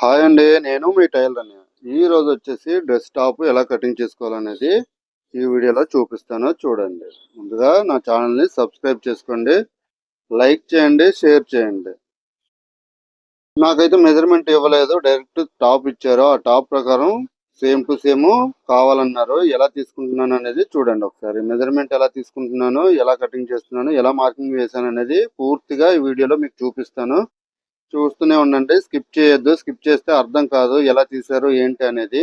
Hi అండి నేను మీ tailor అని ఈ రోజు వచ్చేసి డ్రెస్ టాప్ ఎలా కటింగ్ చేసుకోవాలనేది ఈ వీడియోలో చూపిస్తాను చూడండి. ముందుగా నా ఛానల్ని సబ్స్క్రైబ్ చేసుకోండి లైక్ చేయండి షేర్ చేయండి. నాకైతే మెజర్మెంట్ ఇవ్వలేదు డైరెక్ట్ టాప్ ఇచ్చారు. ఆ టాప్ ప్రకారం సేమ్ టు సేమ్ కావాలన్నారు ఎలా తీసుకుంటున్నాను అనేది చూడండి ఒకసారి. మెజర్మెంట్ ఎలా తీసుకుంటున్నాను ఎలా కటింగ్ చేస్తున్నాను ఎలా మార్కింగ్ వేసాను అనేది పూర్తిగా ఈ వీడియోలో మీకు చూపిస్తాను. చూస్తూనే ఉండండి. స్కిప్ చేయొద్దు. స్కిప్ చేస్తే అర్థం కాదు. ఎలా తీసారు ఏంటి అనేది.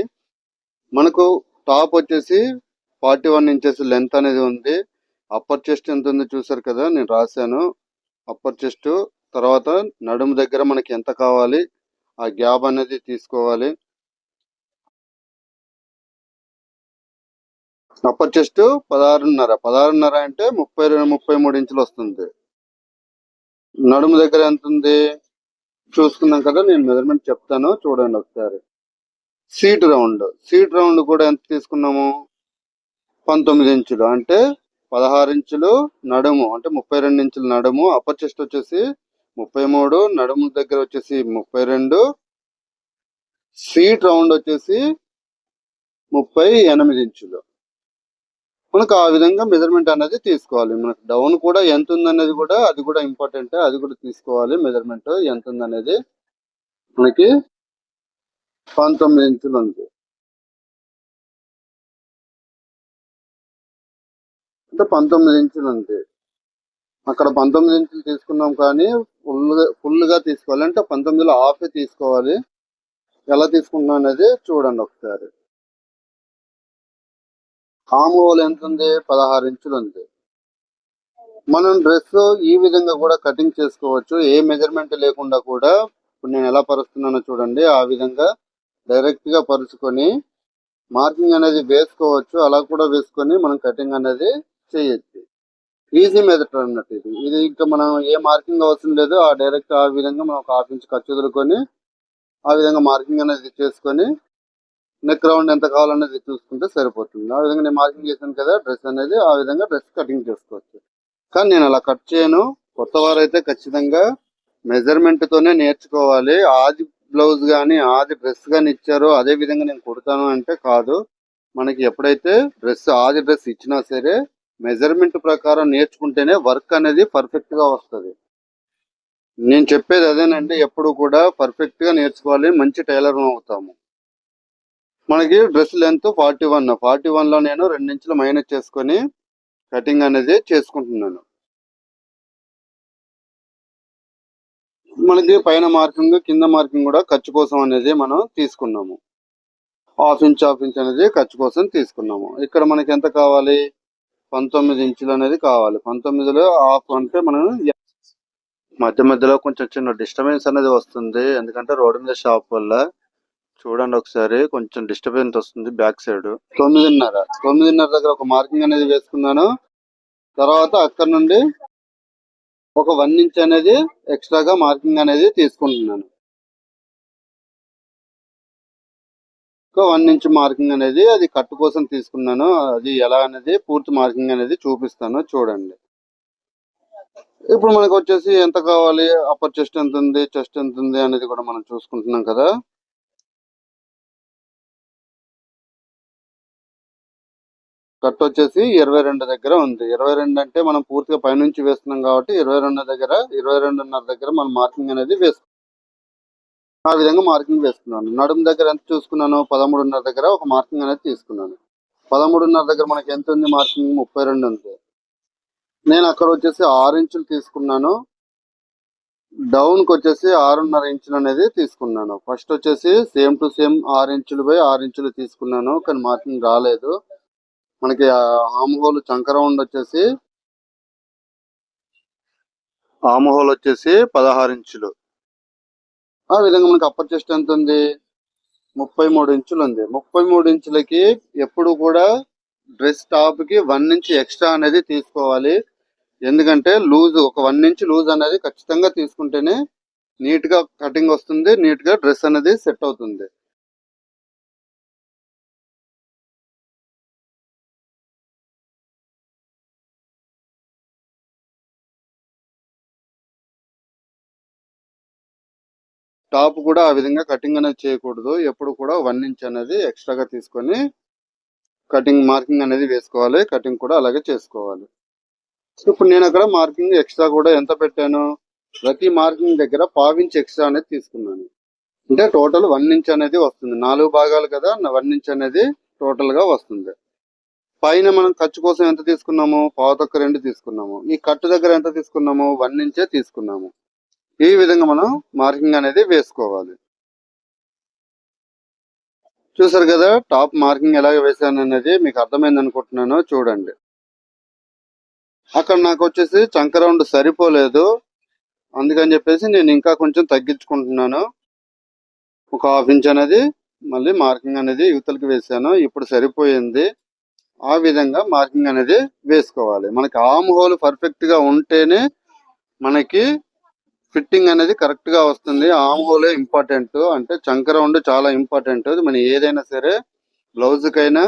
మనకు టాప్ వచ్చేసి ఫార్టీ వన్ ఇంచెస్ లెంత్ అనేది ఉంది. అప్పర్ చెస్ట్ ఎంత ఉందో చూసారు కదా? నేను రాశాను. Upper chest. తర్వాత నడుము దగ్గర మనకి ఎంత కావాలి? ఆ గ్యాప్ అనేది తీసుకోవాలి. Upper chest పదహారున్నర. పదహారున్నర అంటే ముప్పై రెండు ముప్పై మూడు ఇంచులు వస్తుంది. నడుము దగ్గర ఎంత ఉంది? చూసుకున్నాం కదా నేను మెజర్మెంట్ చెప్తాను. చూడండి ఒకసారి. Seat round. సీట్ రౌండ్ కూడా ఎంత తీసుకున్నాము? పంతొమ్మిది ఇంచులు. అంటే పదహారు ఇంచులు నడుము. అంటే ముప్పై రెండు ఇంచులు నడుము. అప్పర్ చెస్ట్ వచ్చేసి ముప్పై మూడు నడుము దగ్గర వచ్చేసి ముప్పై రెండు. సీట్ రౌండ్ వచ్చేసి ముప్పై ఎనిమిది ఇంచులు. మనకు ఆ విధంగా మెజర్మెంట్ అనేది తీసుకోవాలి. మనకు డౌన్ కూడా ఎంత ఉందనేది కూడా అది కూడా ఇంపార్టెంట్ అది కూడా తీసుకోవాలి. మెజర్మెంట్ ఎంత ఉందనేది మనకి పంతొమ్మిది ఇంచులు ఉంది. అంటే పంతొమ్మిది ఇంచులు ఉంది. అక్కడ పంతొమ్మిది ఇంచులు తీసుకున్నాం కానీ ఫుల్ ఫుల్గా తీసుకోవాలి. అంటే పంతొమ్మిదిలో హాఫే తీసుకోవాలి. ఎలా తీసుకుంటున్నాం అనేది చూడండి ఒకసారి. ఆమోలు ఎంత ఉంది పదహారు ఇంచులు ఉంది. మనం డ్రెస్ ఈ విధంగా కూడా కటింగ్ చేసుకోవచ్చు. ఏ మెజర్మెంట్ లేకుండా కూడా ఇప్పుడు నేను ఎలా పరుస్తున్నానో చూడండి. ఆ విధంగా డైరెక్ట్గా పరుచుకొని మార్కింగ్ అనేది వేసుకోవచ్చు. అలా కూడా వేసుకొని మనం కటింగ్ అనేది చేయొచ్చు. ఈజీ మెథడ్ అన్నట్టు ఇది. ఇది ఇంకా మనం ఏ మార్కింగ్ అవసరం లేదు. ఆ డైరెక్ట్ ఆ విధంగా మనం ఒక హాఫ్ ఇంచ్ ఖర్చు వదులుకొని ఆ విధంగా మార్కింగ్ అనేది చేసుకొని నెక్ రౌండ్ ఎంత కావాలనేది చూసుకుంటే సరిపోతుంది. ఆ విధంగా నేను మార్కింగ్ చేశాను కదా డ్రెస్ అనేది ఆ విధంగా డ్రెస్ కటింగ్ చేసుకోవచ్చు. కానీ నేను అలా కట్ చేయను. కొత్త వారైతే ఖచ్చితంగా మెజర్మెంట్ తోనే నేర్చుకోవాలి. ఆది బ్లౌజ్ కానీ ఆది డ్రెస్ కానీ ఇచ్చారో అదే విధంగా నేను కుడతాను అంటే కాదు. మనకి ఎప్పుడైతే డ్రెస్ ఆది డ్రెస్ ఇచ్చినా సరే మెజర్మెంట్ ప్రకారం నేర్చుకుంటేనే వర్క్ అనేది పర్ఫెక్ట్గా వస్తుంది. నేను చెప్పేది అదేనండి ఎప్పుడు కూడా పర్ఫెక్ట్గా నేర్చుకోవాలి. మంచి టైలర్ అవుతాము. మనకి dress length forty one. Forty వన్లో నేను రెండు ఇంచులు మైనస్ చేసుకొని కటింగ్ అనేది చేసుకుంటున్నాను. మనకి పైన మార్కింగ్ కింద మార్కింగ్ కూడా ఖర్చు కోసం అనేది మనం తీసుకున్నాము. హాఫ్ ఇంచ్ హాఫ్ ఇంచ్ అనేది ఖర్చు కోసం తీసుకున్నాము. ఇక్కడ మనకి ఎంత కావాలి? పంతొమ్మిది ఇంచులు అనేది కావాలి. పంతొమ్మిదిలో హాఫ్ అంటే మనం మధ్య మధ్యలో కొంచెం చిన్న డిస్టర్బెన్స్ అనేది వస్తుంది. ఎందుకంటే రోడ్డు మీద షాప్ వల్ల చూడండి ఒకసారి కొంచెం డిస్టర్బెన్స్ వస్తుంది బ్యాక్ సైడ్ తొమ్మిదిన్నర. తొమ్మిదిన్నర దగ్గర ఒక మార్కింగ్ అనేది వేసుకున్నాను. తర్వాత అక్కడ నుండి ఒక వన్ ఇంచ్ అనేది ఎక్స్ట్రాగా మార్కింగ్ అనేది తీసుకుంటున్నాను. ఒక వన్ ఇంచ్ మార్కింగ్ అనేది అది కట్టు కోసం తీసుకున్నాను. అది ఎలా అనేది పూర్తి మార్కింగ్ అనేది చూపిస్తాను. చూడండి. ఇప్పుడు మనకు వచ్చేసి ఎంత కావాలి? అప్పర్ చెస్ట్ ఎంత ఉంది? చెస్ట్ ఎంత ఉంది అనేది కూడా మనం చూసుకుంటున్నాం కదా. కట్ వచ్చేసి ఇరవై రెండు దగ్గర ఉంది. ఇరవై రెండు అంటే మనం పూర్తిగా పైనుంచి వేస్తున్నాం కాబట్టి ఇరవై రెండు దగ్గర ఇరవై రెండున్నర దగ్గర మనం మార్కింగ్ అనేది వేసుకున్నాం ఆ విధంగా మార్కింగ్ వేసుకున్నాను. నడుము దగ్గర ఎంత చూసుకున్నాను పదమూడున్నర దగ్గర ఒక మార్కింగ్ అనేది తీసుకున్నాను. పదమూడున్నర దగ్గర మనకి ఎంత ఉంది మార్కింగ్? ముప్పై రెండు ఉంది. నేను అక్కడ వచ్చేసి ఆరు ఇంచులు తీసుకున్నాను. డౌన్కి వచ్చేసి ఆరున్నర ఇంచులు అనేది తీసుకున్నాను. ఫస్ట్ వచ్చేసి సేమ్ టు సేమ్ ఆరు ఇంచులు పోయి ఆరు ఇంచులు తీసుకున్నాను కానీ మార్కింగ్ రాలేదు. మనకి ఆమహోలు చంకరౌండ్ వచ్చేసి ఆమ్ హోల్ వచ్చేసి పదహారు ఇంచులు. ఆ విధంగా మనకి అప్పర్ చెస్ట్ ఎంత ఉంది? ముప్పై మూడు ఇంచులు ఉంది. ముప్పై మూడు ఇంచులకి ఎప్పుడు కూడా డ్రెస్ టాప్కి వన్ ఇంచ్ ఎక్స్ట్రా అనేది తీసుకోవాలి. ఎందుకంటే లూజ్ ఒక వన్ ఇంచ్ లూజ్ అనేది ఖచ్చితంగా తీసుకుంటేనే నీట్గా కటింగ్ వస్తుంది నీట్గా డ్రెస్ అనేది సెట్ అవుతుంది. టాప్ కూడా ఆ విధంగా కటింగ్ అనేది చేయకూడదు. ఎప్పుడు కూడా వన్ ఇంచ్ అనేది ఎక్స్ట్రాగా తీసుకొని కటింగ్ మార్కింగ్ అనేది వేసుకోవాలి. కటింగ్ కూడా అలాగే చేసుకోవాలి. ఇప్పుడు నేను అక్కడ మార్కింగ్ ఎక్స్ట్రా కూడా ఎంత పెట్టాను? ప్రతి మార్కింగ్ దగ్గర పావించ్ ఎక్స్ట్రా అనేది తీసుకున్నాను. అంటే టోటల్ వన్ ఇంచ్ అనేది వస్తుంది. నాలుగు భాగాలు కదా వన్ ఇంచ్ అనేది టోటల్గా వస్తుంది. పైన మనం ఖర్చు కోసం ఎంత తీసుకున్నాము? పావుతొక్క రెండు తీసుకున్నాము. ఈ కట్టు దగ్గర ఎంత తీసుకున్నాము? వన్ ఇంచే తీసుకున్నాము. ఈ విధంగా మనం మార్కింగ్ అనేది వేసుకోవాలి? చూసారు కదా టాప్ మార్కింగ్ ఎలాగ వేసాను అనేది మీకు అర్థమైంది అనుకుంటున్నాను. చూడండి. అక్కడ నాకు వచ్చేసి చంక రౌండ్ సరిపోలేదు. అందుకని చెప్పేసి నేను ఇంకా కొంచెం తగ్గించుకుంటున్నాను. ఒక హాఫ్ ఇంచ్ అనేది మళ్ళీ మార్కింగ్ అనేది యువతలకి వేసాను ఇప్పుడు సరిపోయింది. ఆ విధంగా మార్కింగ్ అనేది వేసుకోవాలి. మనకి ఆమ్ హోల్ పర్ఫెక్ట్గా ఉంటేనే మనకి ఫిట్టింగ్ అనేది కరెక్ట్గా వస్తుంది. ఆమ్ హోలే ఇంపార్టెంట్ అంటే చంక రౌండ్ చాలా ఇంపార్టెంట్ మన ఏదైనా సరే బ్లౌజ్ కైనా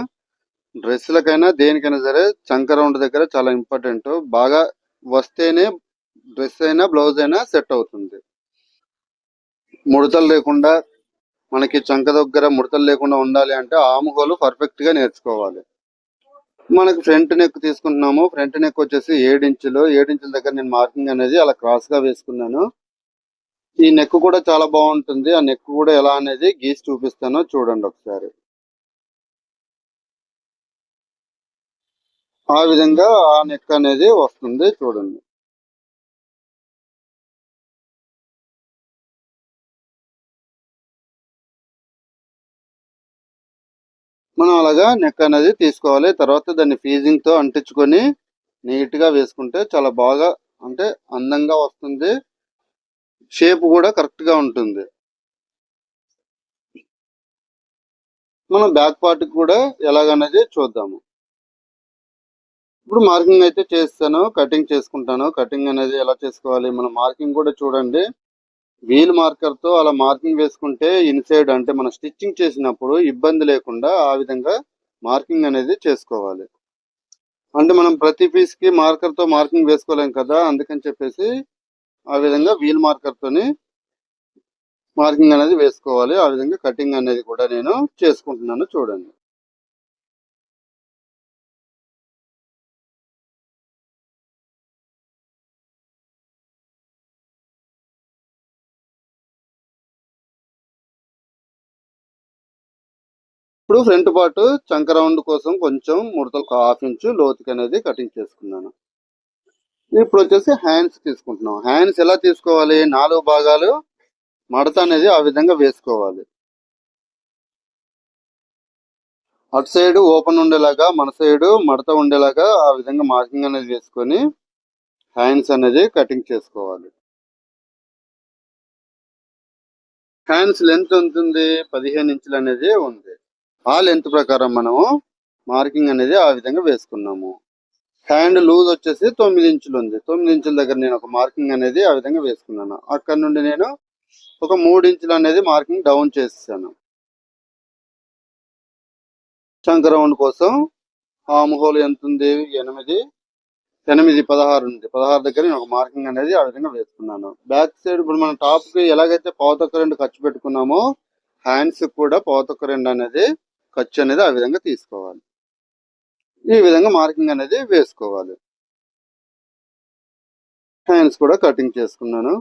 డ్రెస్లకైనా దేనికైనా సరే చంక రౌండ్ దగ్గర చాలా ఇంపార్టెంట్ బాగా వస్తేనే డ్రెస్ అయినా బ్లౌజ్ అయినా సెట్ అవుతుంది. ముడతలు లేకుండా మనకి చంక దగ్గర ముడతలు లేకుండా ఉండాలి అంటే ఆమ్ హోల్ పర్ఫెక్ట్గా నేర్చుకోవాలి. మనకి ఫ్రంట్ నెక్ తీసుకుంటున్నాము. ఫ్రంట్ నెక్ వచ్చేసి ఏడించులు ఏడించుల దగ్గర నేను మార్కింగ్ అనేది అలా క్రాస్గా వేసుకున్నాను. ఈ నెక్ కూడా చాలా బాగుంటుంది. ఆ నెక్ కూడా ఎలా అనేది గీసి చూపిస్తాను. చూడండి ఒకసారి. ఆ విధంగా ఆ నెక్ అనేది వస్తుంది. చూడండి. మనం అలాగా నెక్ అనేది తీసుకోవాలి. తర్వాత దాన్ని ఫీజింగ్తో అంటించుకొని నీట్గా వేసుకుంటే చాలా బాగా అంటే అందంగా వస్తుంది. షేప్ కూడా కరెక్ట్గా ఉంటుంది. మనం బ్యాక్ పార్ట్కి కూడా ఎలాగనేది చూద్దాము. ఇప్పుడు మార్కింగ్ అయితే చేస్తాను కటింగ్ చేసుకుంటాను. కటింగ్ అనేది ఎలా చేసుకోవాలి? మన మార్కింగ్ కూడా చూడండి. వీల్ మార్కర్తో అలా మార్కింగ్ వేసుకుంటే ఇన్సైడ్ అంటే మనం స్టిచ్చింగ్ చేసినప్పుడు ఇబ్బంది లేకుండా ఆ విధంగా మార్కింగ్ అనేది చేసుకోవాలి. అంటే మనం ప్రతి పీస్కి మార్కర్తో మార్కింగ్ వేసుకోలేం కదా అందుకని చెప్పేసి ఆ విధంగా వీల్ మార్కర్ తోని మార్కింగ్ అనేది వేసుకోవాలి. ఆ విధంగా కటింగ్ అనేది కూడా నేను చేసుకుంటున్నాను చూడండి. ఇప్పుడు ఫ్రంట్ పార్ట్ చంక రౌండ్ కోసం కొంచెం ముడతలు హాఫ్ ఇంచు లోతుకి అనేది కటింగ్ చేసుకున్నాను. ఇప్పుడు వచ్చేసి హ్యాండ్స్ తీసుకుంటున్నాం. హ్యాండ్స్ ఎలా తీసుకోవాలి? నాలుగు భాగాలు మడత అనేది ఆ విధంగా వేసుకోవాలి. అటు సైడ్ ఓపెన్ ఉండేలాగా మన సైడ్ మడత ఉండేలాగా ఆ విధంగా మార్కింగ్ అనేది వేసుకొని హ్యాండ్స్ అనేది కటింగ్ చేసుకోవాలి. హ్యాండ్స్ లెంత్ ఉంటుంది పదిహేను ఇంచులు అనేది ఉంది. ఆ లెంత్ ప్రకారం మనము మార్కింగ్ అనేది ఆ విధంగా వేసుకున్నాము. హ్యాండ్ లూజ్ వచ్చేసి తొమ్మిది ఇంచులు ఉంది. తొమ్మిది ఇంచుల దగ్గర నేను ఒక మార్కింగ్ అనేది ఆ విధంగా వేసుకున్నాను. అక్కడ నుండి నేను ఒక మూడు ఇంచులు అనేది మార్కింగ్ డౌన్ చేసాను చంక రౌండ్ కోసం ఆమ్ హోల్ ఎంత ఉంది? ఎనిమిది. ఎనిమిది పదహారు ఉంది. పదహారు దగ్గర నేను ఒక మార్కింగ్ అనేది ఆ విధంగా వేసుకున్నాను. బ్యాక్ సైడ్ ఇప్పుడు మనం టాప్కి ఎలాగైతే పావుతొక్క రెండు ఖర్చు పెట్టుకున్నామో హ్యాండ్స్ కూడా పావుతొక్క రెండు అనేది ఖర్చు అనేది ఆ విధంగా తీసుకోవాలి. ఈ విధంగా మార్కింగ్ అనేది వేసుకోవాలి. హ్యాండ్స్ కూడా కటింగ్ చేసుకున్నాను.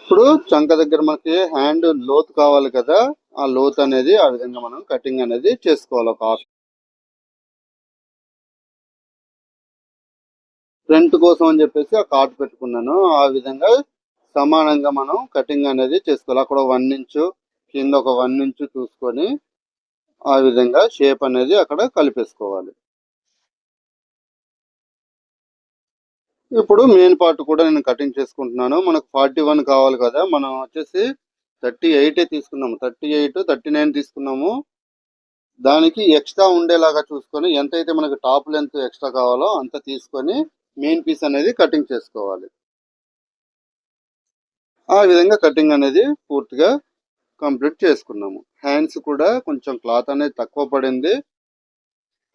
ఇప్పుడు చంక దగ్గర మనకి హ్యాండ్ లోతు కావాలి కదా ఆ లోత్ అనేది ఆ విధంగా మనం కటింగ్ అనేది చేసుకోవాలి ఒక హాఫ్ ఫ్రంట్ కోసం అని చెప్పేసి ఆ కాట్ పెట్టుకున్నాను. ఆ విధంగా సమానంగా మనం కటింగ్ అనేది చేసుకోవాలి. అక్కడ వన్ ఇంచు కింద ఒక వన్ ఇంచు చూసుకొని ఆ విధంగా షేప్ అనేది అక్కడ కలిపేసుకోవాలి. ఇప్పుడు మెయిన్ పార్ట్ కూడా నేను కటింగ్ చేసుకుంటున్నాను. మనకు ఫార్టీ వన్ కావాలి కదా. మనం వచ్చేసి థర్టీ ఎయిట్ తీసుకున్నాము. థర్టీ ఎయిట్ థర్టీ నైన్ తీసుకున్నాము. దానికి ఎక్స్ట్రా ఉండేలాగా చూసుకొని ఎంతైతే మనకి టాప్ లెంత్ ఎక్స్ట్రా కావాలో అంత తీసుకొని మెయిన్ పీస్ అనేది కటింగ్ చేసుకోవాలి. ఆ విధంగా కటింగ్ అనేది పూర్తిగా కంప్లీట్ చేసుకున్నాము. హ్యాండ్స్ కూడా కొంచెం క్లాత్ అనేది తక్కువ పడింది.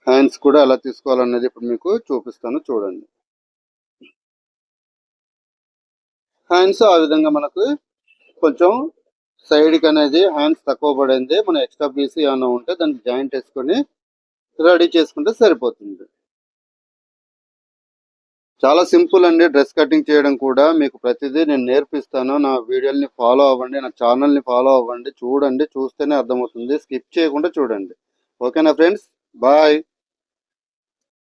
హ్యాండ్స్ కూడా ఎలా తీసుకోవాలనేది ఇప్పుడు మీకు చూపిస్తాను చూడండి. హ్యాండ్స్ ఆ విధంగా మనకు కొంచెం సైడ్కి అనేది హ్యాండ్స్ తక్కువ పడింది. మన ఎక్స్ట్రా పీస్ ఏమైనా ఉంటే దాన్ని జాయింట్ వేసుకొని రెడీ చేసుకుంటే సరిపోతుంది. చాలా సింపుల్ అండి డ్రెస్ కటింగ్ చేయడం కూడా. మీకు ప్రతిదీ నేను నేర్పిస్తాను. నా వీడియోని ఫాలో అవ్వండి నా ఛానల్ని ఫాలో అవ్వండి. చూడండి చూస్తేనే అర్థమవుతుంది. స్కిప్ చేయకుండా చూడండి. ఓకేనా ఫ్రెండ్స్? బాయ్.